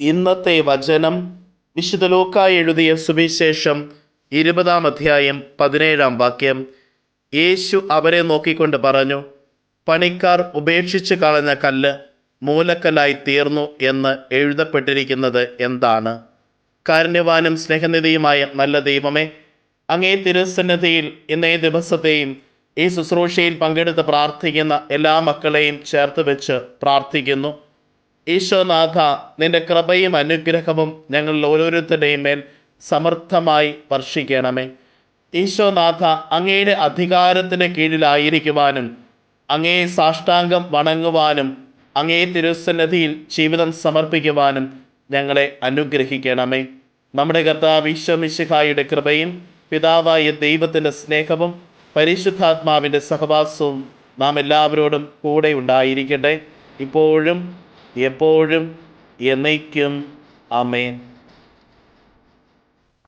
ഇന്നത്തെ വചനം വിശുദ്ധ ലോക്കായി എഴുതിയ സുവിശേഷം ഇരുപതാം അധ്യായം പതിനേഴാം വാക്യം. യേശു അവരെ നോക്കിക്കൊണ്ട് പറഞ്ഞു പണിക്കാർ ഉപേക്ഷിച്ച് കളഞ്ഞ കല്ല് മൂലക്കല്ലായി തീർന്നു എന്ന് എഴുതപ്പെട്ടിരിക്കുന്നത് എന്താണ്? കാരുണ്യവാനും സ്നേഹനിധിയുമായ നല്ല ദൈവമേ അങ്ങേ തിരുസന്നിധിയിൽ ഇന്നേ ദിവസത്തെയും ഈ ശുശ്രൂഷയിൽ പങ്കെടുത്ത് പ്രാർത്ഥിക്കുന്ന എല്ലാ മക്കളെയും ചേർത്ത് വെച്ച് പ്രാർത്ഥിക്കുന്നു. ഈശോനാഥ നിന്റെ കൃപയും അനുഗ്രഹവും ഞങ്ങൾ ഓരോരുത്തരുടെയും മേൽ സമർത്ഥമായി വർഷിക്കണമേ. ഈശോനാഥ അങ്ങയുടെ അധികാരത്തിന് കീഴിലായിരിക്കുവാനും അങ്ങയെ സാഷ്ടാംഗം വണങ്ങുവാനും അങ്ങേ തിരുസന്നിധിയിൽ ജീവിതം സമർപ്പിക്കുവാനും ഞങ്ങളെ അനുഗ്രഹിക്കണമേ. നമ്മുടെ കർത്താവ് ഈശോമിശിഹായുടെ കൃപയും പിതാവായ ദൈവത്തിന്റെ സ്നേഹവും പരിശുദ്ധാത്മാവിന്റെ സഹവാസവും നാം എല്ലാവരോടും കൂടെ ഉണ്ടായിരിക്കട്ടെ. ഇപ്പോഴും എപ്പോഴും എന്നേക്കും. അമേൻ